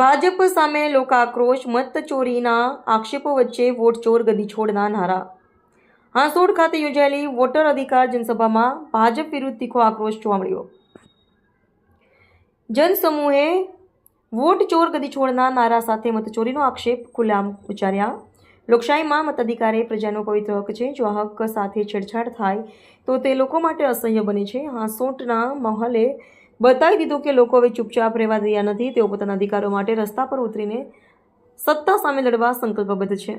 ભાજપ સામે લોકાક્રોશ, મત ચોરીના આક્ષેપો વચ્ચે વોટ ચોર ગદી છોડના નારા. હાંસોડ ખાતે યોજાયેલી વોટર અધિકાર જનસભામાં ભાજપ વિરુદ્ધ તીખો આક્રોશ જોવા મળ્યો. જનસમૂહે વોટ ચોર ગદી છોડના નારા સાથે મતચોરીનો આક્ષેપ ખુલ્લામ ઉચ્ચાર્યા. લોકશાહીમાં મતાધિકાર એ પ્રજાનો પવિત્ર હક છે. જો આ હક સાથે છેડછાડ થાય, તો તે લોકો માટે અસહ્ય બને છે. હાંસોટના માહોલે બતાવી દીધું કે લોકો હવે ચૂપચાપ રહેવા રહ્યા નથી, તેઓ પોતાના અધિકારો માટે રસ્તા પર ઉતરીને સત્તા સામે લડવા સંકલ્પબદ્ધ છે.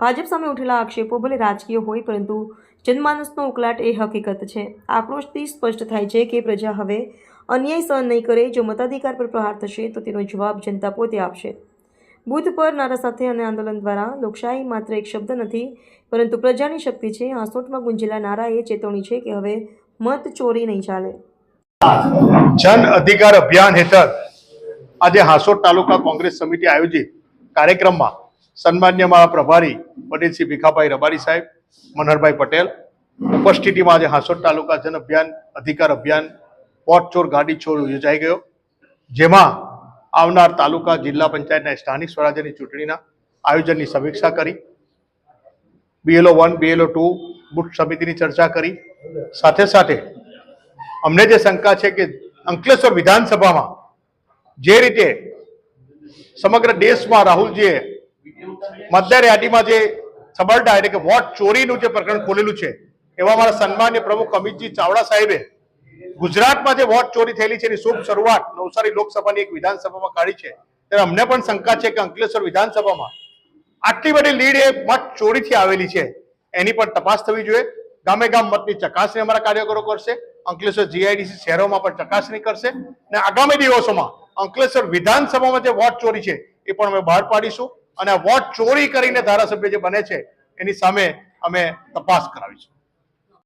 ભાજપ સામે ઉઠેલા આક્ષેપો ભલે રાજકીય હોય, પરંતુ જનમાનસનો ઉકલાટ એ હકીકત છે. આક્રોશથી સ્પષ્ટ થાય છે કે પ્રજા હવે અન્યાય સહન નહીં કરે, જો મતાધિકાર પર પ્રહાર થશે, તો તેનો જવાબ જનતા પોતે આપશે. બુથ પર નારા સાથે અને આંદોલન દ્વારા લોકશાહી માત્ર એક શબ્દ નથી, પરંતુ પ્રજાની શક્તિ છે. હાંસોટમાં ગુંજેલા નારા એ ચેતવણી છે કે હવે મત ચોરી નહીં ચાલે. જન અધિકાર અભિયાન હેઠળ આજે હાંસોટ તાલુકા કોંગ્રેસ સમિતિ આયોજિત કાર્યક્રમમાં સન્માન્ય મારા પ્રભારી પટેલસિંહ ભીખાભાઈ રબારી સાહેબ, મનહરભાઈ પટેલ ઉપસ્થિતિમાં આજે હાંસોટ તાલુકા જન અભિયાન, અધિકાર અભિયાન પોટ ચોર ગાડી ચોર યોજાઈ ગયો. જેમાં આવનાર તાલુકા જિલ્લા પંચાયતના સ્થાનિક સ્વરાજ્યની ચૂંટણીના આયોજનની સમીક્ષા કરી. BLO one BLO two booth સમિતિની ચર્ચા કરી. સાથે સાથે અમને જે શંકા છે કે અંકલેશ્વર વિધાનસભામાં જે રીતે સમગ્ર દેશમાં રાહુલજીએ મતદાર યાદીમાં જે સબરડા એટલે કે વોટ ચોરીનું જે પ્રકરણ ખોલેલું છે, એવા મારા સન્માન્ય પ્રમુખ અમિતજી ચાવડા સાહેબે ગુજરાતમાં જે વોટ ચોરી થયેલી છે એની શુભ શરૂઆત નવસારી લોકસભાની એક વિધાનસભામાં કાઢી છે. ત્યારે અમને પણ શંકા છે કે અંકલેશ્વર વિધાનસભામાં આટલી બધી લીડ એ મત ચોરીથી આવેલી છે, એની પણ તપાસ થવી જોઈએ. ગામે ગામ મતની ચકાસણી અમારા કાર્યકરો કરશે. અંકલેશ્વર જીઆઈડીસી શહેરોમાં પણ ચકાસણી કરશે. અને આગામી દિવસોમાં અંકલેશ્વર વિધાનસભામાં જે વોટ ચોરી છે, એ પણ અમે બહાર પાડીશું. અને વોટ ચોરી કરીને ધારાસભ્ય જે બને છે, એની સામે અમે તપાસ કરાવીશું.